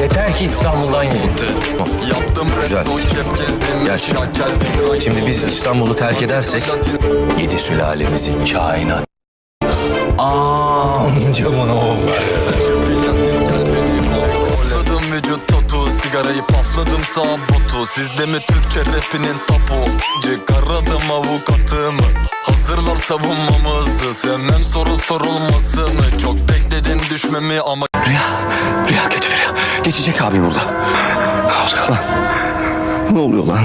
Yeter ki İstanbul'dan gidin. Yaptım Güzel. Gerçekten. Şimdi biz İstanbul'u terk edersek yedi sülalemizin kainat. Amcamın oğulları. Vücut totu Sigarayı pafladım sağ botu Sizde mi Türkçe rapinin tapu Çıkaradım avukatımı Hazırlar savunmamızı Sevmem soru sorulmasını Çok bekledin düşmemi ama Rüya, rüya kötü bir rüya. Geçecek abi burada. Ne oluyor lan? Ne oluyor lan?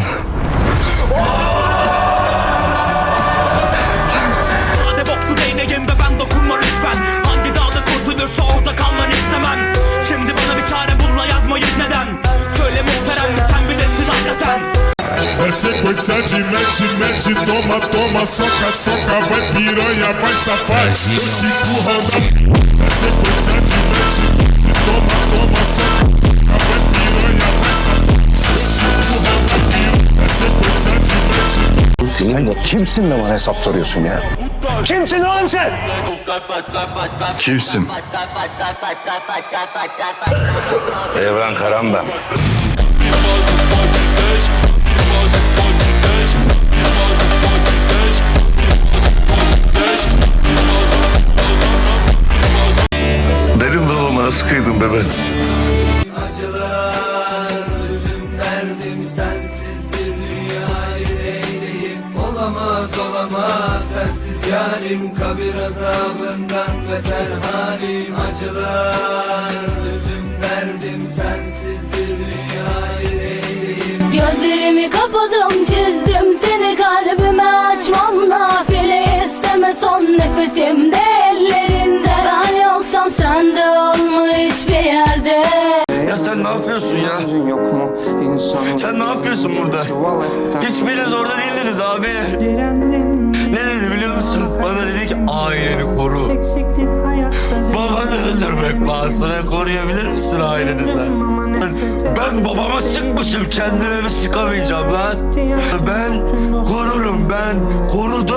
Sade boklu değneğim ve ben dokunma lütfen Hangi dağda kurtulursa orada kalman istemem Şimdi bana bir çare bul la yazmayıp neden Söyle muhterem mi sen bilirsin hakikaten É sequência de mete, mete, toma, toma, soca, soca, vai piranha, vai safar. Eu te empurrando. É sequência de mete, mete, sequência de kimsin de bana hesap soruyorsun ya? Kimsin oğlum sen? Kimsin? Evren Karan ben. Babama nasıl kıydın be ben? derdim sensiz bir dünyayı Olamaz olamaz sensiz yarim Kabir azabından beter halim Acılar üzüm derdim sensiz bir dünyayı Gözlerimi kapadım yapıyorsun ya? Sen ne yapıyorsun burada? Hiçbiriniz orada değildiniz abi. Ne dedi biliyor musun? Bana dedi ki aileni koru. Babanı öldürmek pahasına koruyabilir misin ailenizi? Ben babamı sıkmışım kendime mi sıkamayacağım lan? Ben korurum ben korudum.